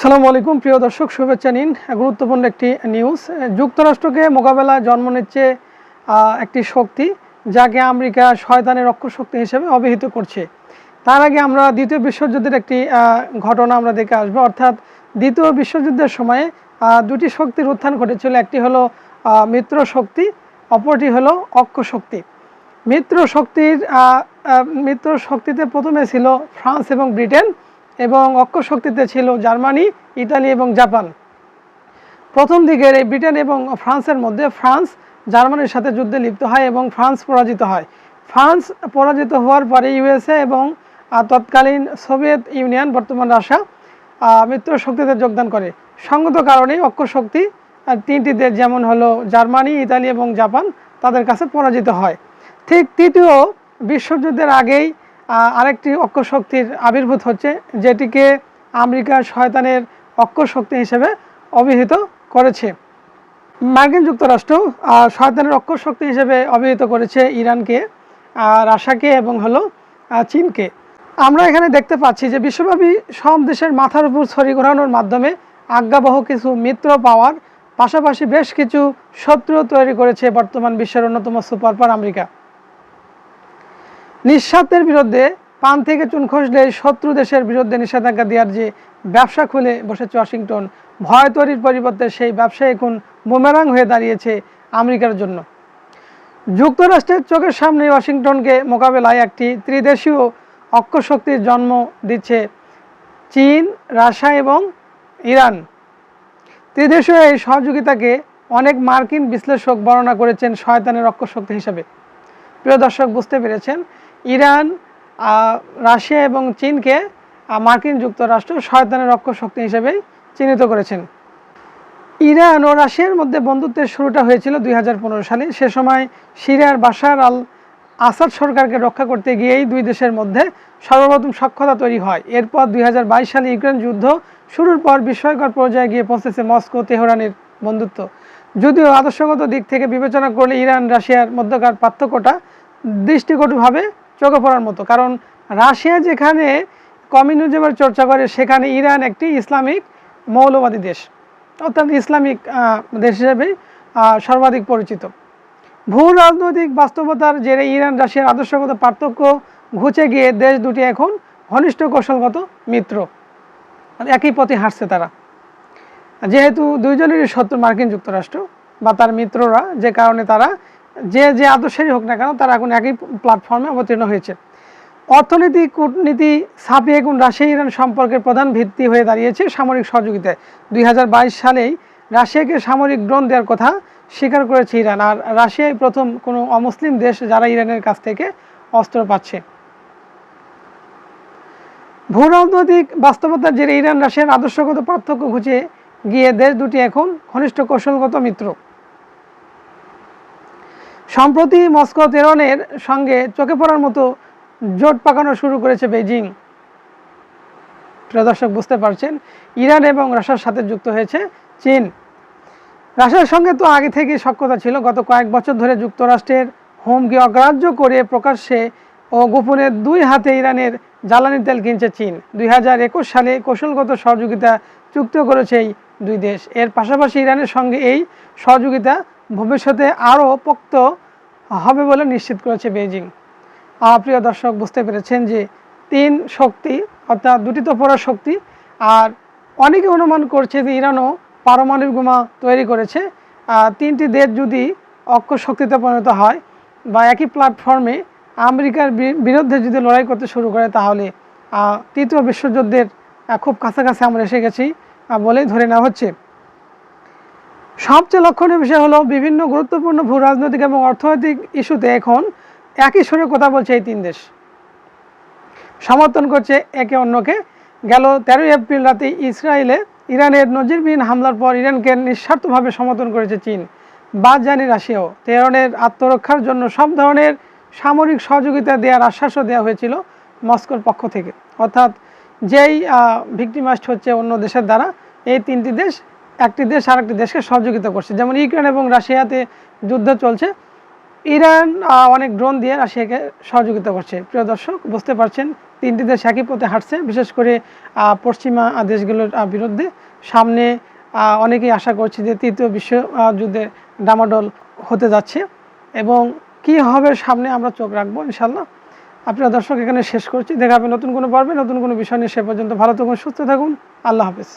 সালামু আলাইকুম, প্রিয় দর্শক, শুভেচ্ছা নিন। গুরুত্বপূর্ণ একটি নিউজ। যুক্তরাষ্ট্রকে মোকাবেলায় জন্ম নিচ্ছে একটি শক্তি যাকে আমেরিকা শয়তানের অক্ষর শক্তি হিসেবে অভিহিত করছে। তার আগে আমরা দ্বিতীয় বিশ্বযুদ্ধের একটি ঘটনা আমরা দেখে আসব। অর্থাৎ দ্বিতীয় বিশ্বযুদ্ধের সময়ে দুটি শক্তির উত্থান ঘটেছিল। একটি হলো মিত্র শক্তি, অপরটি হলো অক্ষ শক্তি। মিত্র শক্তির মিত্র শক্তিতে প্রথমে ছিল ফ্রান্স এবং ব্রিটেন। এবং অক্ষ শক্তিতে ছিল জার্মানি, ইতালি এবং জাপান। প্রথম দিকের এই ব্রিটেন এবং ফ্রান্সের মধ্যে ফ্রান্স জার্মানির সাথে যুদ্ধে লিপ্ত হয় এবং ফ্রান্স পরাজিত হয়। ফ্রান্স পরাজিত হওয়ার পরে ইউএসএ এবং তৎকালীন সোভিয়েত ইউনিয়ন, বর্তমান রাশিয়া মিত্র শক্তিতে যোগদান করে। সঙ্গত কারণেই অক্ষ শক্তি তিনটি দেশ যেমন হলো জার্মানি, ইতালি এবং জাপান, তাদের কাছে পরাজিত হয়। ঠিক তৃতীয় বিশ্বযুদ্ধের আগেই আরেকটি অক্ষ শক্তির আবির্ভূত হচ্ছে যেটিকে আমেরিকা শয়তানের অক্ষ শক্তি হিসেবে অভিহিত করেছে। মার্কিন যুক্তরাষ্ট্র শয়তানের অক্ষর শক্তি হিসেবে অভিহিত করেছে ইরানকে আহ, রাশিয়াকে এবং হলো চীনকে। আমরা এখানে দেখতে পাচ্ছি যে বিশ্বব্যাপী সব দেশের মাথার উপর ছড়ি ঘোরানোর মাধ্যমে আজ্ঞাবহ কিছু মিত্র পাওয়ার পাশাপাশি বেশ কিছু শত্রু তৈরি করেছে বর্তমান বিশ্বের অন্যতম সুপার পাওয়ার আমেরিকা। নিঃস্বার্থের বিরুদ্ধে পান থেকে চুন খসলে শত্রু দেশের বিরুদ্ধে নিষেধাজ্ঞা দেওয়ার যে ব্যবসা খুলে বসেছে ওয়াশিংটন, ভয় তৈরির পরিবর্তে সেই ব্যবসা এখন বোমেরাং হয়ে দাঁড়িয়েছে আমেরিকার জন্য। যুক্তরাষ্ট্রের চোখের সামনে ওয়াশিংটনকে মোকাবেলায় একটি ত্রিদেশীয় অক্ষশক্তির জন্ম দিচ্ছে চীন, রাশিয়া এবং ইরান। ত্রিদেশীয় এই সহযোগিতাকে অনেক মার্কিন বিশ্লেষক বর্ণনা করেছেন শয়তানের অক্ষশক্তি হিসেবে। প্রিয় দর্শক, বুঝতে পেরেছেন ইরান রাশিয়া এবং চীনকে মার্কিন যুক্তরাষ্ট্র শয়তানের অক্ষ শক্তি হিসেবেই চিহ্নিত করেছেন। ইরান ও রাশিয়ার মধ্যে বন্ধুত্বের শুরুটা হয়েছিল দুই হাজার পনেরো সালে। সে সময় সিরিয়ার বাশার আল আসাদ সরকারকে রক্ষা করতে গিয়েই দুই দেশের মধ্যে সর্বপ্রথম সক্ষতা তৈরি হয়। এরপর দুই হাজার বাইশ সালে ইউক্রেন যুদ্ধ শুরুর পর বিস্ময়কর পর্যায়ে গিয়ে পৌঁছেছে মস্কো, তেহরানের বন্ধুত্ব। যদিও আদর্শগত দিক থেকে বিবেচনা করলে ইরান, রাশিয়ার মধ্যকার পার্থক্যটা দৃষ্টিকটুভাবে চোখে পড়ার মতো। কারণ রাশিয়া যেখানে কমিউনিজমের চর্চা করে সেখানে ইরান একটি ইসলামিক মৌলবাদী দেশ। অর্থাৎ ইসলামিক দেশ হিসেবেই আহ, সর্বাধিক পরিচিত। ভূ রাজনৈতিক বাস্তবতার জেরে ইরান রাশিয়ার আদর্শগত পার্থক্য ঘুচে গিয়ে দেশ দুটি এখন ঘনিষ্ঠ কৌশলগত মিত্র। মানে একই পথে হাঁটছে তারা। যেহেতু দুইজনেরই শত্রু মার্কিন যুক্তরাষ্ট্র বা তার মিত্ররা যে কারণে তারা যে যে আদর্শেরই হোক না কেন, তারা এখন একই প্ল্যাটফর্মে অবতীর্ণ হয়েছে। অর্থনীতি, কূটনীতি ছাপিয়ে এখন রাশিয়া, ইরান সম্পর্কের প্রধান ভিত্তি হয়ে দাঁড়িয়েছে সামরিক সহযোগিতায়। দুই হাজার বাইশ সালেই রাশিয়াকে সামরিক ড্রোন দেওয়ার কথা স্বীকার করেছে ইরান। আর রাশিয়াই প্রথম কোনো অমুসলিম দেশ যারা ইরানের কাছ থেকে অস্ত্র পাচ্ছে। ভূ, রাজনৈতিক বাস্তবতার জেরে ইরান রাশিয়ার আদর্শগত পার্থক্য ঘুচে গিয়ে দেশ দুটি এখন ঘনিষ্ঠ কৌশলগত মিত্র। সম্প্রতি মস্কো তেহরানের সঙ্গে চোখে পড়ার মতো জোট পাকানো শুরু করেছে বেজিং দর্শক, বুঝতে পারছেন, ইরান এবং রাশিয়ার সাথে যুক্ত হয়েছে চীন। রাশিয়ার সঙ্গে তো আগে থেকেই সক্ষতা ছিল, গত কয়েক বছর ধরে যুক্তরাষ্ট্রের হুমকি অগ্রাহ্য করে প্রকাশ্যে ও গোপনে দুই হাতে ইরানের জ্বালানি তেল কিনছে চীন। দুই হাজার একুশ সালে কৌশলগত সহযোগিতা চুক্তি করেছে এই দুই দেশ। এর পাশাপাশি ইরানের সঙ্গে এই সহযোগিতা ভবিষ্যতে আরও পোক্ত হবে বলে নিশ্চিত করেছে বেজিং প্রিয় দর্শক, বুঝতে পেরেছেন যে তিন শক্তি, অর্থাৎ দুটি তো পড়া শক্তি, আর অনেকে অনুমান করছে যে ইরানও পারমাণবিক বোমা তৈরি করেছে। তিনটি দেশ যদি অক্ষ শক্তিতে পরিণত হয় বা একই প্ল্যাটফর্মে আমেরিকার বিরুদ্ধে যদি লড়াই করতে শুরু করে, তাহলে তৃতীয় বিশ্বযুদ্ধের খুব কাছাকাছি আমরা এসে গেছি বলেই ধরে নেওয়া হচ্ছে। সবচেয়ে লক্ষণীয় বিষয় হলো বিভিন্ন গুরুত্বপূর্ণ ভূ রাজনৈতিক এবং অর্থনৈতিক ইস্যুতে এখন একই সুরে কথা বলছে এই তিন দেশ। সমর্থন করছে একে অন্যকে। গেল তেরোই এপ্রিল রাতে ইসরায়েলে ইরানের নজিরবিহীন হামলার পর ইরানকে নিঃস্বার্থভাবে সমর্থন করেছে চীন বাদ জানি রাশিয়াও। তেহরানের আত্মরক্ষার জন্য সব ধরনের সামরিক সহযোগিতা দেওয়ার আশ্বাসও দেওয়া হয়েছিল মস্কোর পক্ষ থেকে। অর্থাৎ যেই ভিক্টিমাস্ট হচ্ছে অন্য দেশের দ্বারা, এই তিনটি দেশ একটি দেশ আরেকটি দেশকে সহযোগিতা করছে। যেমন ইউক্রেন এবং রাশিয়াতে যুদ্ধ চলছে। ইরান অনেক ড্রোন দিয়ে রাশিয়াকে সহযোগিতা করছে। প্রিয় দর্শক বুঝতে পারছেন তিনটি দেশ একই পথে হাঁটছে। বিশেষ করে পশ্চিমা দেশগুলোর বিরুদ্ধে। সামনে অনেকেই আশা করছে যে তৃতীয় বিশ্ব আহ, যুদ্ধে ডামাডোল হতে যাচ্ছে। এবং কি হবে সামনে আমরা চোখ রাখব ইনশাল্লাহ আপনারা দর্শক এখানে শেষ করছি। দেখা হবে নতুন কোনো পর্বে। নতুন কোনো বিষয় নিয়ে সে পর্যন্ত ভালো থাকুন সুস্থ থাকুন। আল্লাহ হাফেজ।